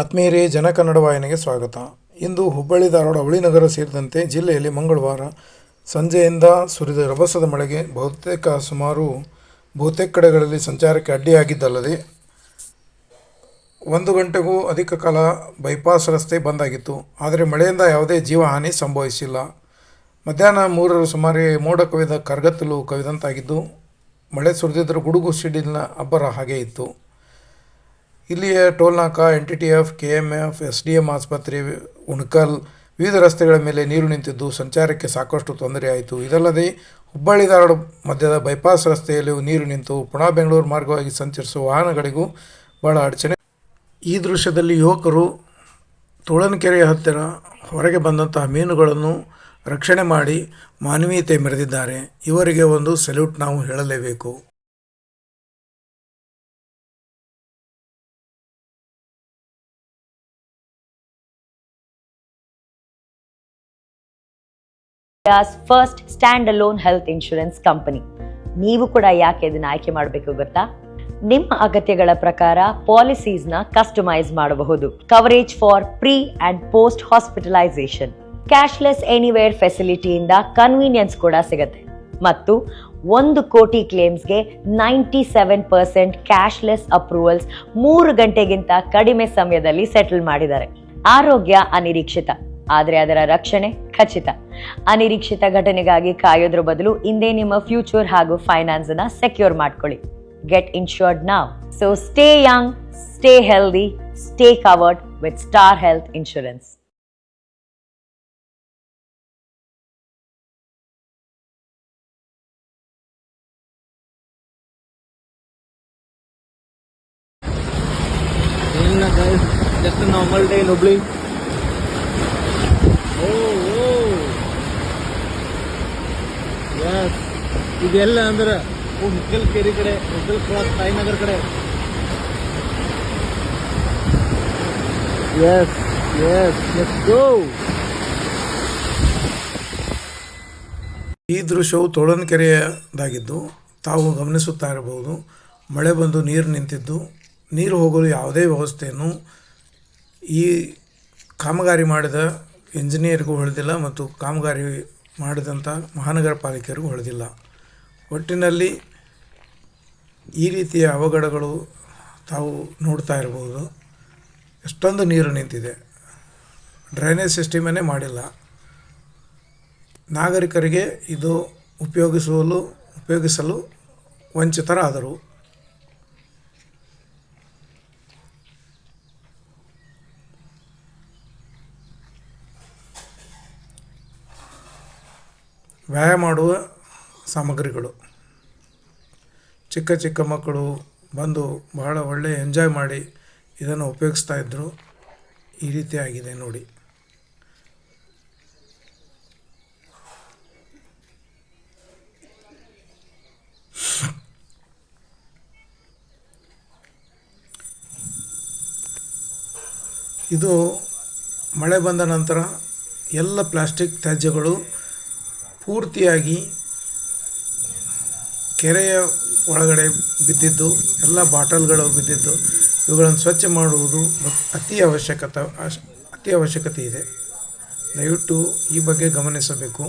ಆತ್ಮೀಯರೇ, ಜನಕನ್ನಡ ವಾಹಿನಿಗೆ ಸ್ವಾಗತ. ಇಂದು ಹುಬ್ಬಳ್ಳಿ, ಧಾರವಾಡ ಅವಳಿನಗರ ಸೇರಿದಂತೆ ಜಿಲ್ಲೆಯಲ್ಲಿ ಮಂಗಳವಾರ ಸಂಜೆಯಿಂದ ಸುರಿದ ರಭಸದ ಮಳೆಗೆ ಬಹುತೇಕ ಸುಮಾರು ಬಹುತೇಕ ಕಡೆಗಳಲ್ಲಿ ಸಂಚಾರಕ್ಕೆ ಅಡ್ಡಿಯಾಗಿದ್ದಲ್ಲದೆ ಒಂದು ಗಂಟೆಗೂ ಅಧಿಕ ಕಾಲ ಬೈಪಾಸ್ ರಸ್ತೆ ಬಂದಾಗಿತ್ತು. ಆದರೆ ಮಳೆಯಿಂದ ಯಾವುದೇ ಜೀವಹಾನಿ ಸಂಭವಿಸಿಲ್ಲ. ಮಧ್ಯಾಹ್ನ ಮೂರರ ಸುಮಾರಿಗೆ ಮೋಡ ಕವಿದ ಕರಗತ್ತಲು ಕವಿದಂತಾಗಿದ್ದು, ಮಳೆ ಸುರಿದಿದ್ದರೂ ಗುಡುಗು ಸಿಡಿಲಿನ ಅಬ್ಬರ ಹಾಗೆ ಇತ್ತು. ಇಲ್ಲಿಯ ಟೋಲ್ನಾಕ, N T T F, K M F, S D M ಆಸ್ಪತ್ರೆ, ಉಣಕಲ್ ವಿವಿಧ ರಸ್ತೆಗಳ ಮೇಲೆ ನೀರು ನಿಂತಿದ್ದು ಸಂಚಾರಕ್ಕೆ ಸಾಕಷ್ಟು ತೊಂದರೆಯಾಯಿತು ಇದಲ್ಲದೆ ಹುಬ್ಬಳ್ಳಿ ಧಾರವಾಡ ಮಧ್ಯದ ಬೈಪಾಸ್ ರಸ್ತೆಯಲ್ಲಿ ನೀರು ನಿಂತು ಪುಣಾ, ಬೆಂಗಳೂರು ಮಾರ್ಗವಾಗಿ ಸಂಚರಿಸುವ ವಾಹನಗಳಿಗೂ ಬಹಳ ಅಡಚಣೆ. ಈ ದೃಶ್ಯದಲ್ಲಿ ಯುವಕರು ತುಳನಕೆರೆಯ ಹತ್ತಿರ ಹೊರಗೆ ಬಂದಂತಹ ಮೀನುಗಳನ್ನು ರಕ್ಷಣೆ ಮಾಡಿ ಮಾನವೀಯತೆ ಮೆರೆದಿದ್ದಾರೆ. ಇವರಿಗೆ ಒಂದು ಸಲ್ಯೂಟ್ ನಾವು ಹೇಳಲೇಬೇಕು. First stand alone health insurance company ನೀವು ಕೂಡ ಯಾಕೆ ಇದನ್ನ ಆಯ್ಕೆ ಮಾಡಬೇಕು ಗೊತ್ತಾ? ನಿಮ್ಮ ಅಗತ್ಯಗಳ ಪ್ರಕಾರ ಪಾಲಿಸೀಸ್ನ ಕಸ್ಟಮೈಸ್ ಮಾಡಬಹುದು. Coverage for pre and post hospitalisation cashless anywhere ಫೆಸಿಲಿಟಿಯಿಂದ convenience ಕೂಡ ಸಿಗುತ್ತೆ. ಮತ್ತು ಒಂದು ಕೋಟಿ ಕ್ಲೇಮ್ಸ್ಗೆ ninety seven percent cashless approvals ಮೂರು ಗಂಟೆಗಿಂತ ಕಡಿಮೆ ಸಮಯದಲ್ಲಿ ಸೆಟಲ್ ಮಾಡಿದ್ದಾರೆ. ಆರೋಗ್ಯ ಅನಿರೀಕ್ಷಿತ. ಆದರೆ ಅದರ ರಕ್ಷಣೆ ಖಚಿತ. ಅನಿರೀಕ್ಷಿತ ಘಟನೆಗಾಗಿ ಕಾಯೋದ್ರ ಬದಲು ಇಂದೇ ನಿಮ್ಮ ಫ್ಯೂಚರ್ ಹಾಗೂ ಫೈನಾನ್ಸ್ ಅನ್ನ ಸೆಕ್ಯೂರ್ ಮಾಡ್ಕೊಳ್ಳಿ. ಗೆಟ್ ಇನ್ಶೂರ್ಡ್ ನಾವ್. So stay young, stay healthy, stay covered with Star Health Insurance. Just normal day ಇದೆಲ್ಲ ಅಂದ್ರೆ ಮುಗ್ಗಲ್ ಕೆರೆ ಕಡೆ ಮುಗ್ಗಲ್ ಕ್ರಾಸ್ ಸಾಯಿನಗರ್ ಕಡೆ. ಎಸ್ ಎಸ್ ಎಸ್ ಗೋ ಈ ದೃಶ್ಯವು ತೋಳನಕೆರೆಯದಾಗಿದ್ದು ತಾವು ಗಮನಿಸುತ್ತಾ ಇರಬಹುದು, ಮಳೆ ಬಂದು ನೀರು ನಿಂತಿದ್ದು. ನೀರು ಹೋಗಲು ಯಾವುದೇ ವ್ಯವಸ್ಥೆಯನ್ನು ಈ ಕಾಮಗಾರಿ ಮಾಡಿದ ಇಂಜಿನಿಯರ್ಗೂ ಹೊಳೆದಿಲ್ಲ ಮತ್ತು ಕಾಮಗಾರಿ ಮಾಡಿದಂಥ ಮಹಾನಗರ ಪಾಲಿಕೆಯರಿಗೂ ಹೊಳೆದಿಲ್ಲ. ಒಟ್ಟಿನಲ್ಲಿ ಈ ರೀತಿಯ ಅವಘಡಗಳು ತಾವು ನೋಡ್ತಾ ಇರಬಹುದು ಎಷ್ಟೊಂದು ನೀರು ನಿಂತಿದೆ. ಡ್ರೈನೇಜ್ ಸಿಸ್ಟಮನ್ನೇ ಮಾಡಿಲ್ಲ. ನಾಗರಿಕರಿಗೆ ಇದು ಉಪಯೋಗಿಸಲು ಉಪಯೋಗಿಸಲು ವಂಚಿತರಾದರು. ವ್ಯಾಯಾಮ ಮಾಡುವ ಸಾಮಗ್ರಿಗಳು. ಚಿಕ್ಕ ಚಿಕ್ಕ ಮಕ್ಕಳು ಬಂದು ಬಹಳ ಒಳ್ಳೆಯ ಎಂಜಾಯ್ ಮಾಡಿ ಇದನ್ನು ಉಪಯೋಗಿಸ್ತಾ ಇದ್ದರು ಈ ರೀತಿ ಆಗಿದೆ ನೋಡಿ. ಇದು ಮಳೆ ಬಂದ ನಂತರ ಎಲ್ಲ ಪ್ಲಾಸ್ಟಿಕ್ ತ್ಯಾಜ್ಯಗಳು ಪೂರ್ತಿಯಾಗಿ ಕೆರೆಯ ಒಳಗಡೆ ಬಿದ್ದಿದ್ದು, ಎಲ್ಲ ಬಾಟಲ್ಗಳು ಬಿದ್ದಿದ್ದು, ಇವುಗಳನ್ನು ಸ್ವಚ್ಛ ಮಾಡುವುದು ಅತಿ ಅವಶ್ಯಕತೆ ಅತಿ ಅವಶ್ಯಕತೆ ಇದೆ. ದಯವಿಟ್ಟು ಈ ಬಗ್ಗೆ ಗಮನಿಸಬೇಕು.